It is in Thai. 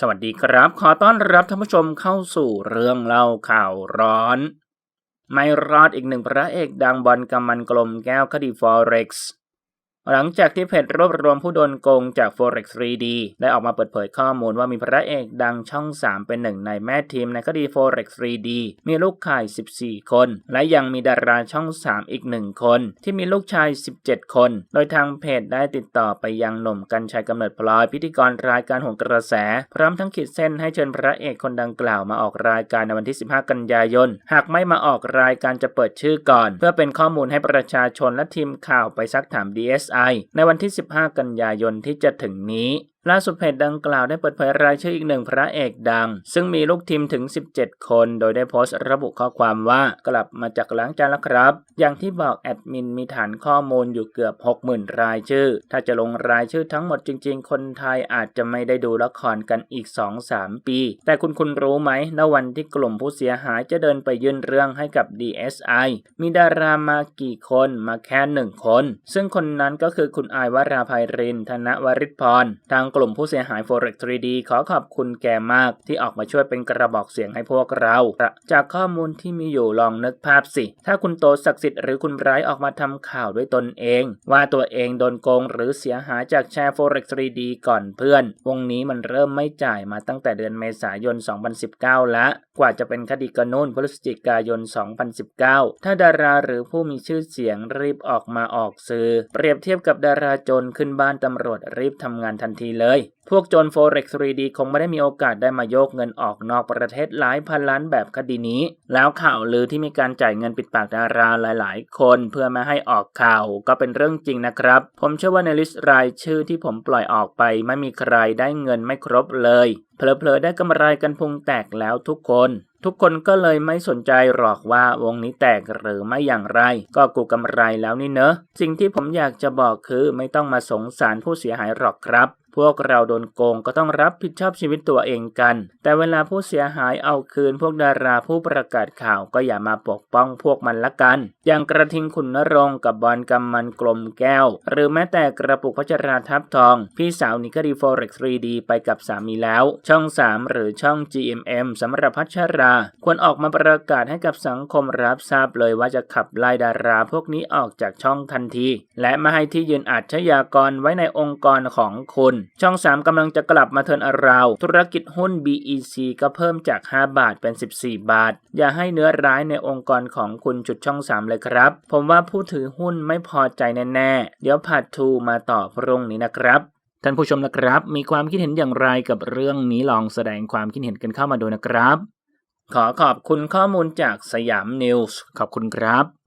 สวัสดีครับ ขอต้อนรับท่านผู้ชมเข้าสู่เรื่องเล่าข่าวร้อน ไม่รอดอีกหนึ่งพระเอกดังบอลกำมันกลมแก้วคดีฟอเร็กซ์ หลังจากที่เพจรวบรวมผู้โดนโกงจาก Forex 3D ได้ออกมาเปิดเผยข้อมูลว่ามีพระเอกดังช่อง 3 เป็นหนึ่งในแม่ทีมในคดี Forex 3D มีลูกข่าย 14 คน และยังมีดาราช่อง 3 อีกหนึ่งคน ที่มีลูกชาย 17 คน โดยทางเพจได้ติดต่อไปยังหนุ่มกัญชัยกำเนิดพลอยพิธีกรรายการหงกระแส พร้อมทั้งขีดเส้นให้เชิญพระเอกคนดังกล่าวมาออกรายการในวันที่ 15 กันยายน หากไม่มาออกรายการจะเปิดชื่อก่อน เพื่อเป็นข้อมูลให้ประชาชนและทีมข่าวไปซักถาม DSI ในวันที่ 15 กันยายนที่จะถึงนี้ ล่าสุดเพจดังกล่าวได้เปิดเผยรายชื่ออีกหนึ่งพระเอกดัง ซึ่งมีลูกทีมถึง 17 คน โดยได้โพสต์ระบุข้อความว่ากลับมาจากล้างจานแล้วครับ อย่างที่บอกแอดมินมีฐานข้อมูลอยู่เกือบ 60,000 รายชื่อ ถ้าจะลงรายชื่อทั้งหมดจริง ๆ คนไทยอาจจะไม่ได้ดูละครกันอีก 2-3 ปี แต่คุณคุณรู้ไหมณวันที่กลุ่มผู้เสียหายจะเดินไปยื่นเรื่องให้กับ DSI มีดารามากี่คนมาแค่หนึ่งคน ซึ่งคนนั้นก็คือคุณอายวราภัยรินธนวริศพรทางกลุ่มผู้เสียหาย Forex 3D ขอขอบคุณแกมากที่ออกมาช่วยเป็นกระบอกเสียงให้พวกเรา จากข้อมูลที่มีอยู่ลองนึกภาพสิ ถ้าคุณโตศักดิ์สิทธิ์หรือคุณไบรท์ออกมาทำข่าวด้วยตนเอง ว่าตัวเองโดนโกงหรือเสียหายจากแชร์ Forex 3D ก่อนเพื่อน วงนี้มันเริ่มไม่จ่ายมาตั้งแต่เดือนเมษายน 2019แล้วกว่าจะเป็นคดีกระนุ่นพฤศจิกายน 2019 ถ้าดาราหรือผู้มีชื่อเสียงรีบออกมาออกสื่อ เปรียบเทียบกับดาราจนขึ้นบ้านตำรวจรีบทำงานทันทีเลย พวกโจร Forex 3D คงไม่ได้มีโอกาสได้มาโยกเงินออกนอกประเทศหลายพันล้านแบบคดีนี้ แล้วข่าวลือที่มีการจ่ายเงินปิดปากดาราหลาย ๆ คนเพื่อไม่ให้ออกข่าวก็เป็นเรื่องจริงนะครับ ผมเชื่อว่าในลิสต์รายชื่อที่ผมปล่อยออกไปไม่มีใครได้เงินไม่ครบเลยเผลอๆได้กำไรกันพุงแตกแล้วทุกคน ทุกคนก็เลยไม่สนใจหรอกว่าวงนี้แตกหรือไม่อย่างไร ก็กูกำไรแล้วนี่เนอะ สิ่งที่ผมอยากจะบอกคือไม่ต้องมาสงสารผู้เสียหายหรอกครับ พวกเราโดนโกงก็ต้องรับผิดชอบชีวิตตัวเองกัน แต่เวลาผู้เสียหายเอาคืนพวกดาราผู้ประกาศข่าวก็อย่ามาปกป้องพวกมันละกัน อย่างกระทิงขุนนรงกับบอลกำมันกลมแก้ว หรือแม้แต่กระปุกพัชราทับทอง พี่สาวนิคดี Forex 3D ไปกับสามีแล้ว ช่อง 3 หรือช่อง GMM สำหรับพัชรา ควรออกมาประกาศให้กับสังคมรับทราบเลยว่าจะขับไล่ดาราพวกนี้ออกจากช่องทันที และไม่ให้ที่ยืนอาชญากรไว้ในองค์กรของคุณช่อง 3กำลังจะกลับมาเทินอราว ธุรกิจหุ้น BEC ก็เพิ่มจาก 5 บาทเป็น 14 บาท อย่าให้เนื้อร้ายในองค์กรของคุณจุดช่อง 3 เลยครับ ผมว่าผู้ถือหุ้นไม่พอใจแน่ๆ เดี๋ยวผัดทูมาต่อพรุ่งนี้นะครับท่านผู้ชมนะครับ มีความคิดเห็นอย่างไรกับเรื่องนี้ลองแสดงความคิดเห็นกันเข้ามาดูนะครับ ขอขอบคุณข้อมูลจากสยามนิวส์ขอบคุณครับ